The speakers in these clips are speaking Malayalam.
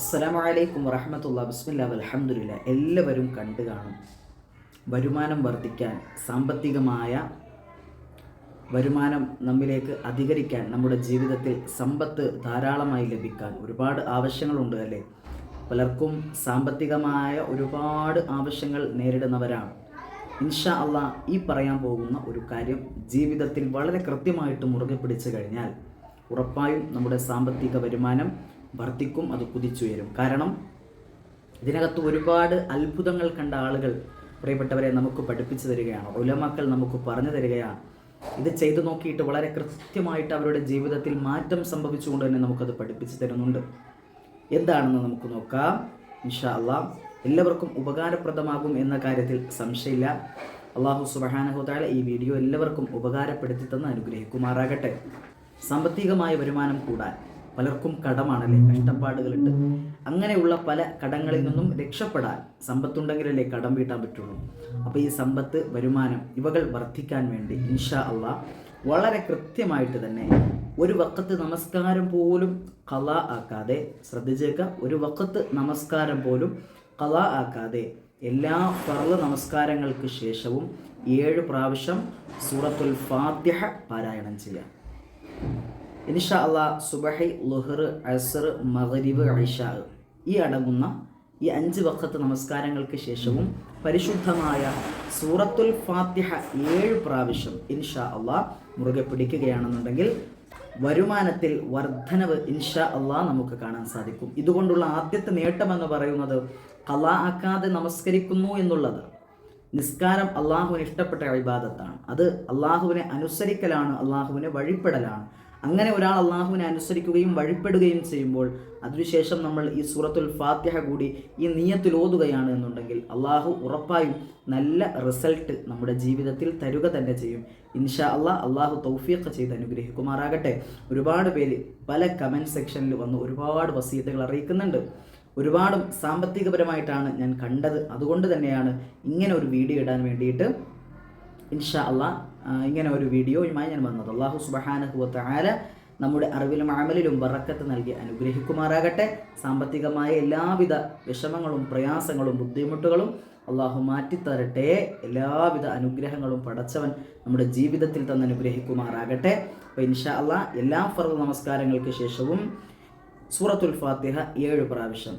അസ്സലാമലൈക്കും വറഹമത്തുള്ള ബിസ്മില്ല അലഹമുല്ല എല്ലാവരും കണ്ടു കാണും. വരുമാനം വർദ്ധിക്കാൻ സാമ്പത്തികമായ വരുമാനം നമ്മിലേക്ക് അധികരിക്കാൻ നമ്മുടെ ജീവിതത്തിൽ സമ്പത്ത് ധാരാളമായി ലഭിക്കാൻ ഒരുപാട് ആവശ്യങ്ങളുണ്ട് അല്ലേ? പലർക്കും സാമ്പത്തികമായ ഒരുപാട് ആവശ്യങ്ങൾ നേരിടുന്നവരാണ്. ഇൻഷാ അല്ല ഈ പറയാൻ പോകുന്ന ഒരു കാര്യം ജീവിതത്തിൽ വളരെ കൃത്യമായിട്ട് മുറുകെ പിടിച്ചു കഴിഞ്ഞാൽ ഉറപ്പായും നമ്മുടെ സാമ്പത്തിക വരുമാനം വർദ്ധിക്കും അത് കുതിച്ചുയരും. കാരണം ഇതിനകത്ത് ഒരുപാട് അത്ഭുതങ്ങൾ കണ്ട ആളുകൾ പ്രിയപ്പെട്ടവരെ നമുക്ക് പഠിപ്പിച്ചു തരികയാണ്. ഉലമാക്കൾ നമുക്ക് പറഞ്ഞു തരികയാണ്. ഇത് ചെയ്തു നോക്കിയിട്ട് വളരെ കൃത്യമായിട്ട് അവരുടെ ജീവിതത്തിൽ മാറ്റം സംഭവിച്ചുകൊണ്ട് തന്നെ നമുക്കത് പഠിപ്പിച്ചു തരുന്നുണ്ട്. എന്താണെന്ന് നമുക്ക് നോക്കാം. ഇൻഷാ അള്ളാഹ് എല്ലാവർക്കും ഉപകാരപ്രദമാകും എന്ന കാര്യത്തിൽ സംശയമില്ല. അള്ളാഹു സുബഹാനഹുതാല ഈ വീഡിയോ എല്ലാവർക്കും ഉപകാരപ്പെടുത്തി തന്ന് അനുഗ്രഹിക്കുമാറാകട്ടെ. സാമ്പത്തികമായ വരുമാനം കൂടാൻ. പലർക്കും കടമാണല്ലേ കഷ്ടപ്പാടുകളുണ്ട്. അങ്ങനെയുള്ള പല കടങ്ങളിൽ നിന്നും രക്ഷപ്പെടാൻ സമ്പത്തുണ്ടെങ്കിലല്ലേ കടം വീട്ടാൻ പറ്റുള്ളൂ. അപ്പോൾ ഈ സമ്പത്ത് വരുമാനം ഇവകൾ വർദ്ധിക്കാൻ വേണ്ടി ഇൻഷാ അള്ളാ വളരെ കൃത്യമായിട്ട് തന്നെ ഒരു വക്കത്ത് നമസ്കാരം പോലും കല ആക്കാതെ ശ്രദ്ധിച്ചേക്കുക ഒരു വക്കത്ത് നമസ്കാരം പോലും കല ആക്കാതെ എല്ലാ ഫർൾ നമസ്കാരങ്ങൾക്ക് ശേഷവും ഏഴ് പ്രാവശ്യം സൂറത്തുൽ ഫാത്തിഹ പാരായണം ചെയ്യാം ഇൻഷാ അള്ളാ സുബഹി ലുഹർ അസർ മഗ്രിബ് ഇഷാ ഈ അടങ്ങുന്ന ഈ അഞ്ച് വക്കത്ത് നമസ്കാരങ്ങൾക്ക് ശേഷവും പരിശുദ്ധമായ സൂറത്തുൽ ഫാത്തിഹ ഏഴ് പ്രാവശ്യം ഇൻഷാ അള്ളാ മുറുകെ പിടിക്കുകയാണെന്നുണ്ടെങ്കിൽ വരുമാനത്തിൽ വർധനവ് ഇൻഷാ അള്ളാ നമുക്ക് കാണാൻ സാധിക്കും. ഇതുകൊണ്ടുള്ള ആദ്യത്തെ നേട്ടമെന്ന് പറയുന്നത് കല ആക്കാതെ നമസ്കരിക്കുന്നു എന്നുള്ളത്. നിസ്കാരം അള്ളാഹുവിന് ഇഷ്ടപ്പെട്ട അഴിബാദത്താണ് അത് അള്ളാഹുവിനെ അനുസരിക്കലാണ് അള്ളാഹുവിനെ വഴിപ്പെടലാണ്. അങ്ങനെ ഒരാൾ അള്ളാഹുവിനെ അനുസരിക്കുകയും വഴിപ്പെടുകയും ചെയ്യുമ്പോൾ അതിനുശേഷം നമ്മൾ ഈ സൂറത്തുൽ ഫാത്തിഹ കൂടി ഈ നീയത്തിൽ ഓതുകയാണ് എന്നുണ്ടെങ്കിൽ അള്ളാഹു ഉറപ്പായും നല്ല റിസൾട്ട് നമ്മുടെ ജീവിതത്തിൽ തരുക തന്നെ ചെയ്യും. ഇൻഷാ അള്ളാഹ് അള്ളാഹു തൗഫീഖ് ചെയ്ത് അനുഗ്രഹിക്കുമാറാകട്ടെ. ഒരുപാട് പേര് പല കമന്റ് സെക്ഷനിൽ വന്ന് ഒരുപാട് വസീതകൾ അറിയിക്കുന്നുണ്ട്. ഒരുപാടും സാമ്പത്തികപരമായിട്ടാണ് ഞാൻ കണ്ടത്. അതുകൊണ്ട് തന്നെയാണ് ഇങ്ങനെ ഒരു വീഡിയോ ഇടാൻ വേണ്ടിയിട്ട് ഇൻഷാ അള്ളാഹ് ഇങ്ങനെ ഒരു വീഡിയോയുമായി ഞാൻ വന്നത്. അള്ളാഹു സുബഹാനഹുവത്ത ആല നമ്മുടെ അറിവിലും അമലിലും വറക്കത്ത് നൽകി അനുഗ്രഹിക്കുമാറാകട്ടെ. സാമ്പത്തികമായ എല്ലാവിധ വിഷമങ്ങളും പ്രയാസങ്ങളും ബുദ്ധിമുട്ടുകളും അള്ളാഹു മാറ്റിത്തരട്ടെ. എല്ലാവിധ അനുഗ്രഹങ്ങളും പടച്ചവൻ നമ്മുടെ ജീവിതത്തിൽ തന്നെ അനുഗ്രഹിക്കുമാറാകട്ടെ. അപ്പോൾ ഇൻഷാ അള്ളാഹ് എല്ലാ ഫർദ് നമസ്കാരങ്ങൾക്ക് ശേഷവും സൂറത്തുൽ ഫാത്തിഹ ഏഴ് പ്രാവശ്യം.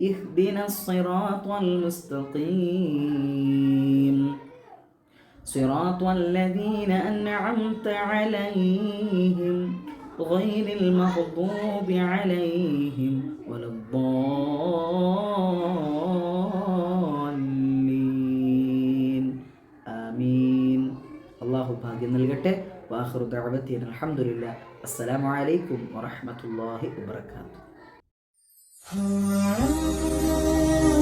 اهدنا الصراط المستقيم صراط الذين أنعمت عليهم غير المغضوب عليهم ولا الضالين آمين الله ഭാഗ്യം നൽകട്ടെ വാഹൃ ദഅവത്തി അൽഹംദുലില്ലാ അസ്സലാമു അലൈക്കും Oh,